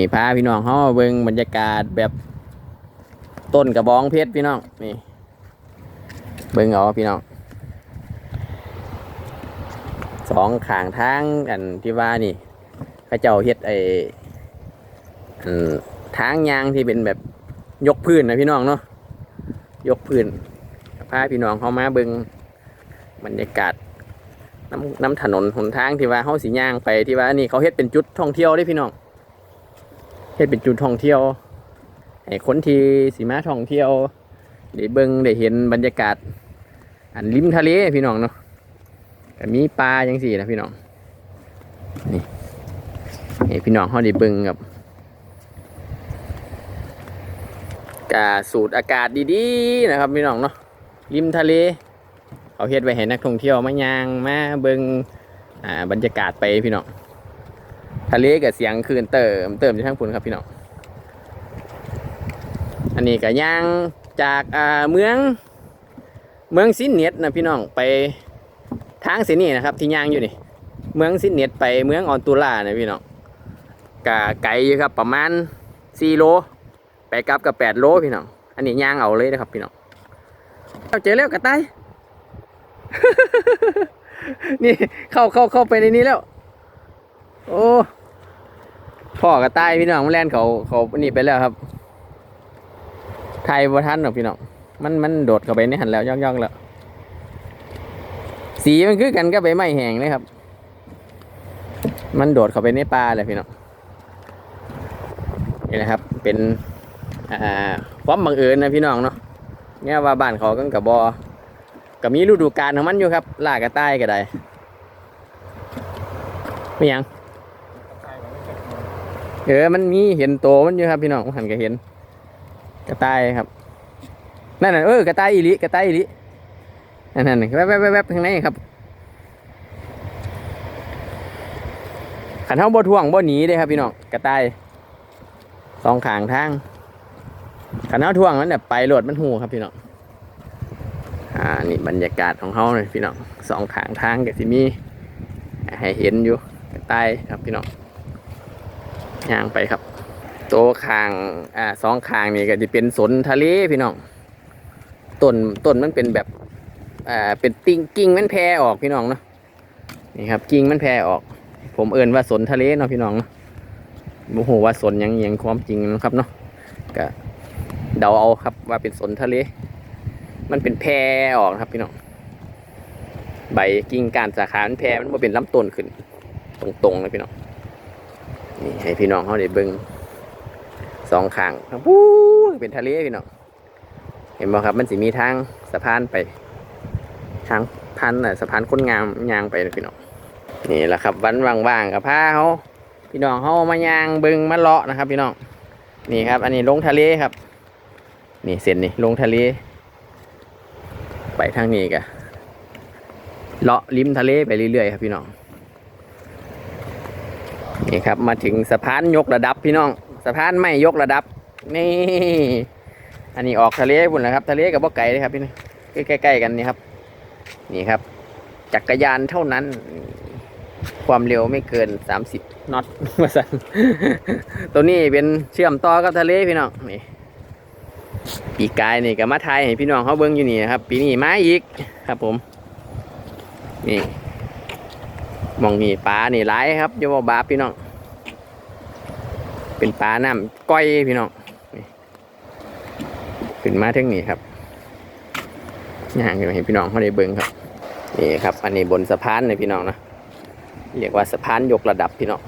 นี่พาพี่น้องเฮาเบิ่งบรรยากาศแบบต้นกระบองเพชรพี่น้องนี่เบิ่งเอาพี่น้องสองขางทางอันที่ว่านี่เข้าเจ้าเฮ็ดไอ้ทางยางที่เป็นแบบยกพื้นนะพี่น้องเนาะยกพื้นพาพี่น้องเขามาเบิ่งบรรยากาศน้ำน้ำถนนหนทางที่ว่าเฮาสิย่างไปที่ว่านี่เขาเฮ็ดเป็นจุดท่องเที่ยวเด้พี่น้อง เฮ็ดเป็นจุดท่องเที่ยวให้คนที่สีมาท่องเที่ยวได้เบิ่งได้เห็นบรรยากาศ อันริมทะเลพี่น้องเนาะก็มีปลาจังสี่นะพี่น้องนี่ให้พี่น้องเขาได้เบิ่งกับกาสูดอากาศดีๆนะครับพี่น้องเนาะริมทะเลเขาเฮ็ดไว้ให้นักท่องเที่ยวมายางมาเบิ่งอ่าบรรยากาศไปพี่น้อง ทะเลกับเสียงคืนเติม เติมอยู่ทางพุ่นครับพี่น้องอันนี้ก็ย่างจากเมืองเมืองซินเน็ตนะพี่น้องไปทางเสนี่นะครับที่ย่างอยู่นี่ เมืองซินเน็ตไปเมืองออนตูล่านะพี่น้องกะไกลอยู่ครับประมาณ4โล ไปกลับกับ8โลพี่น้องอันนี้ย่างเอาเลยนะครับพี่น้องเอาเจอแล้วกระต่ายนี่เข้าเข้าเข้าไปในนี้แล้ว โอ้ พ่อกับใต้พี่น้องมันแล่นเขาเขานี่ไปแล้วครับ ไทยบ่ทันหรอกพี่น้องมันมันโดดเข้าไปในหันแล้วย่องๆแล้ว สีมันคือกันก็ใบไม้แห้งเลยครับ มันโดดเข้าไปในป่าเลยพี่น้องนี่นะครับ เป็นอ่าความบังเอิญนะพี่น้องเนาะเนี่ยว่าบ้านเขากันกับบอก็มีฤดูกาลของมันอยู่ครับล่ากระต่ายก็ได้ไม่ยัง เออ มันมีเห็นโตมันอยู่ครับพี่น้องหันก็เห็น กระต่ายครับ นั่นน่ะเออกระต่ายอีลิกระต่ายอีลินั่นนั่นแวบแวบแวบข้างในครับขันเท้าบ่ท่วงบ่หนีเลยครับพี่น้องกระต่ายสองขางทางขันเท้าท่วงมันแบบไปโหลดมันหูครับพี่น้องอ่านี่บรรยากาศของเขาเลยพี่น้องสองขางทางกับที่มีให้เห็นอยู่กระต่ายครับพี่น้อง ย่างไปครับโตวคางอ่าสองคางนี่ก็จะเป็นสนทะเลพี่น้องต้นต้นมันเป็นแบบอ่าเป็นติ่งกิ่งมันแพรออกพี่น้องเนาะนี่ครับกิ่งมันแพรออก ผมเอิ่นว่าสนทะเลเนาะพี่น้องเนาะโมโหว่าสนยังยังความจริงนะครับเนาะก็เดาเอาครับว่าเป็นสนทะเล มันเป็นแพรออกครับพี่น้องใบกิ่งก้านสาขามันแพรมันบ่เป็นลำต้นขึ้น ตรงๆเลยพี่น้อง นี่ให้พี่น้องเขาได้เบิ่งสองข้างปูเป็นทะเลพี่น้องเห็นบ่ครับ มันสิมีทางสะพานไป ทางพันน่ะสะพานคนงามยางไปนะพี่น้องนี่แหละครับวันว่างๆกับพาเขาพี่น้องเขามายางเบิ่งมาเลาะนะครับ พี่น้องนี่ครับ อันนี้ลงทะเลครับ นี่เส้นนี่ลงทะเล ไปทางนี้กะเลาะริมทะเลไปเรื่อยๆครับพี่น้อง นี่ครับมาถึงสะพานยกระดับพี่น้อง สะพานไม่ยกระดับ นี่ อันนี้ออกทะเลพุ่นแหละครับ ทะเลกับบ่ไก่เลยครับพี่น้องใกล้ๆกันนี่ครับ นี่ครับ จักรยานเท่านั้น ความเร็วไม่เกิน30น็อตว่าสั่นตัวนี้เป็นเชื่อมต่อกับทะเลพี่น้องนี่ปีกายนี่กับมาไทยให้พี่น้องเขาเบิ้งอยู่นี่นะครับ ปีนี้มาอีกครับผม นี่ มองนี่ปลานี่หลายครับอย่าบอกบาปพี่น้องเป็นปลาน้ำก้อยพี่น้องขึ้นมาถึงนี่ครับย่างขึ้นมาเห็นพี่น้องเขาได้เบิ้งครับนี่ครับ อันนี้บนสะพานเลยพี่น้องนะเรียกว่าสะพานยกระดับพี่น้อง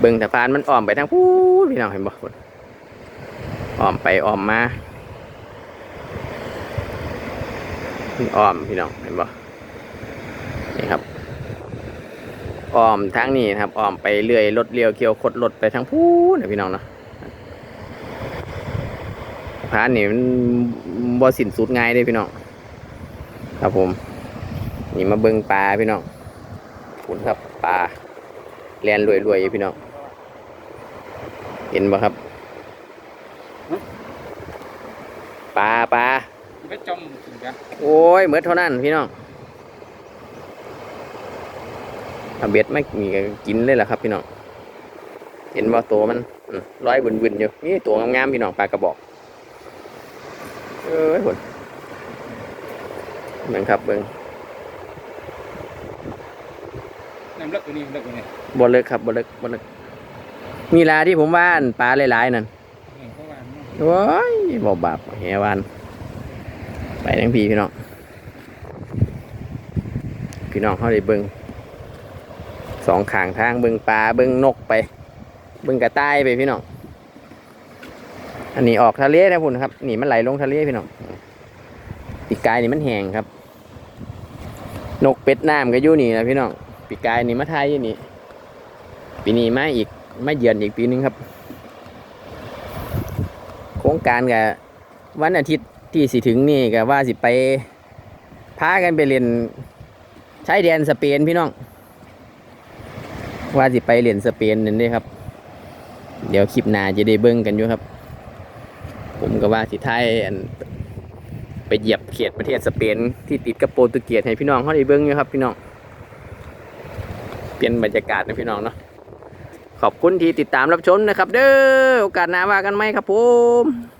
เบิ้งสะพานมันอ้อมไปทางพูนพี่น้องเห็นบ่พุ่นอ้อมไปอ้อมมาอ้อมพี่น้องเห็นบ่นี่ครับ อ้อมทางนี้นะครับอ้อมไปเรื่อยรถเลี้ยวเคียวคดรถไปทางพูนนะพี่น้องเนาะสะพานนี่มันบ่สิ้นสุดง่ายเด้พี่น้องครับผม นี่มาเบิ่งปลาพี่น้องคุณครับปลาแลนรวยๆอยู่พี่น้องเห็นบ่ครับปลาปลาไปจมถึงกันโอ้ยเหมือนเท่านั้นพี่น้อง เอาเบ็ดไม่มีก็กินเลยล่ะครับ พี่น้องเห็นว่าตัวมันอืมร้อยบุนบุนๆอยู่นี่ตัวงามๆพี่น้องปลากระบอกเอ้ยผลเหมือนครับเบิ้งน้ำเลิกตัวนี้เลิกตัวนี้บอเลิกครับบอเลิกบอเลิกมีลาที่ผมว่าอันปลาหลายๆนั่นเพราะว่ามันโอ้ยบอกบาปแหวานไปทั้งพี่พี่น้องพี่น้องเขาได้เบิ้ง สองขางทางเบิ้งปลาเบิ้งนกไปเบิ้งกระต่ายไปพี่น้องอันนี้ออกทะเลนะพุ่นครับนี่มันไหลลงทะเลพี่น้องปีกกายนี่มันแห้งครับ นกเป็ดน้ำก็อยู่นี่นะพี่น้องปีกกายนี่มาทยอยู่นี่ปีนี้มาอีกมาเยือนอีกปีนึงครับ โครงการกับวันอาทิตย์ที่สิถึงนี่ก็ว่าสิไปพากันไปเรียนใชายแดนสเปนพี่น้อง ว่าสิไปเหรียนสเปนนั่นด้ครับ เดี๋ยวคลิปหน้าจะได้เบิ่งกันอยู่ครับ ผมก็ว่าสิไทยอันไปเหยียบเขตประเทศสเปนที่ติดกับโปรตุเกสให้พี่น้องเขาได้เบิ่งอยู่ครับ พี่น้อง เปลี่ยนบรรยากาศนะพี่น้องเนาะขอบคุณที่ติดตามรับชมนะครับ เด้อโอกาสหน้าว่ากันไหมครับผม